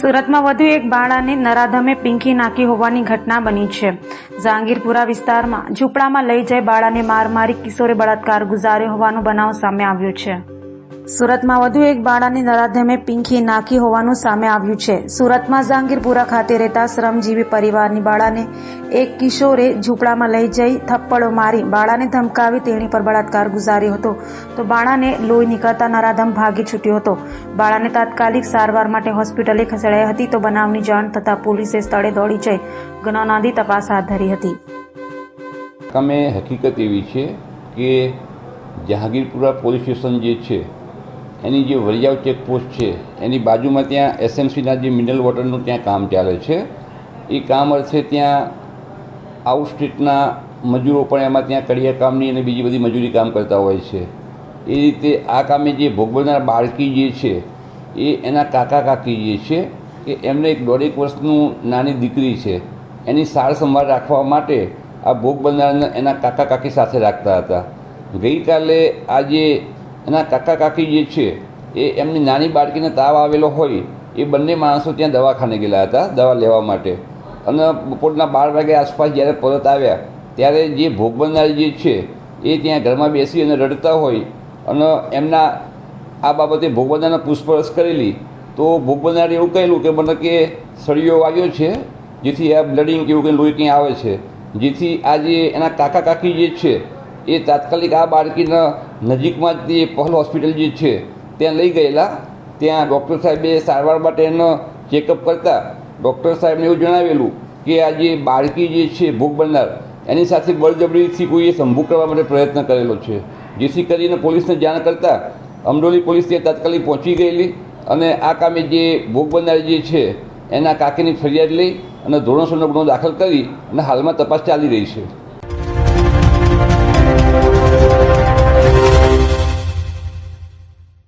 સુરતમાં વધુ એક બાળાને નરાધમે પિંકી નાખી હોવાની ઘટના બની છે. જહાંગીરપુરા વિસ્તારમાં ઝૂંપડામાં લઈ જઈ બાળાને માર મારી કિશોરે બળાત્કાર ગુજાર્યો હોવાનો બનાવ સામે આવ્યો છે. સુરતમાં વધુ એક બાળાને નરાધમે પિંકી નાખી હોવાનું સામે આવ્યું છે. સુરતમાં જહાંગીરપુરા ખાતે રહેતા શ્રમજીવી પરિવારની બાળાને એક કિશોરે ઝૂંપડામાં લઈ જઈ થપ્પડો મારી બાળાને ધમકાવી તેણી પર બળાત્કાર ગુજાર્યો હતો. તો બાળાને લોહી નીકળતા નરાધમ ભાગી છૂટ્યો હતો. બાળાને તાત્કાલિક સારવાર માટે હોસ્પિટલે ખસેડાઈ હતી તો બનાવની જાણ થતાં પોલીસે સ્થળે દોડી જઈ ગુનો નોંધી તપાસ હાથ ધરી હતી. તમે હકીકત એવી છે કે જહાંગીરપુરા પોલીસ સ્ટેશન જે છે એની જે વરિયાવ ચેકપોસ્ટ છે, એની બાજુમાં ત્યાં એસએમસીના જે મિનરલ વોટરનું ત્યાં કામ ચાલે છે. એ કામ અર્થે ત્યાં આઉટ સ્ટ્રીટના મજૂરો પણ એમાં ત્યાં કડિયા કામની અને બીજી બધી મજૂરી કામ કરતા હોય છે. એ રીતે આ કામે જે ભોગ બનનાર બાળકી જે છે, એ એના કાકા કાકી જે છે, કે એમને એક દોઢેક વર્ષનું નાની દીકરી છે. એની સાર સંભાળ રાખવા માટે આ ભોગ બનનારને એના કાકા કાકી સાથે રાખતા હતા. ગઈકાલે આ જે એના કાકા કાકી જે છે, એ એમની નાની બાળકીને તાવ આવેલો હોય, એ બંને માણસો ત્યાં દવાખાને ગયેલા હતા, દવા લેવા માટે. અને બપોરના બાર વાગે આસપાસ જ્યારે પરત આવ્યા, ત્યારે જે ભોગ બનનાર જે છે, એ ત્યાં ઘરમાં બેસી અને રડતા હોય. અને એમના આ બાબતે ભોગ બનનારને પૂછપરછ કરેલી. તો ભોગ બનનારે એવું કહેલું કે મને કે સળિયો વાગ્યો છે, જેથી આ બ્લડિંગ કે એવું કંઈ લોહી કંઈ આવે છે. જેથી આ જે એના કાકા કાકી જે છે, એ તાત્કાલિક આ બાળકીના નજીકમાં જ તે પહલ હોસ્પિટલ જે છે, ત્યાં લઈ ગયેલા. ત્યાં ડૉક્ટર સાહેબે સારવાર માટે એનો ચેકઅપ કરતાં ડૉક્ટર સાહેબને એવું જણાવેલું કે આ જે બાળકી જે છે ભોગ બનનાર, એની સાથે બળજબરીથી કોઈએ સંભોગ કરવા માટે પ્રયત્ન કરેલો છે. જેથી કરીને પોલીસને જાણ કરતાં અમરોલી પોલીસ ત્યાં તાત્કાલિક પહોંચી ગયેલી અને આ કામે જે ભોગ બનનાર જે છે, એના કાકીની ફરિયાદ લઈ અને ધોરણસરનો ગુનો દાખલ કરી અને હાલમાં તપાસ ચાલી રહી છે.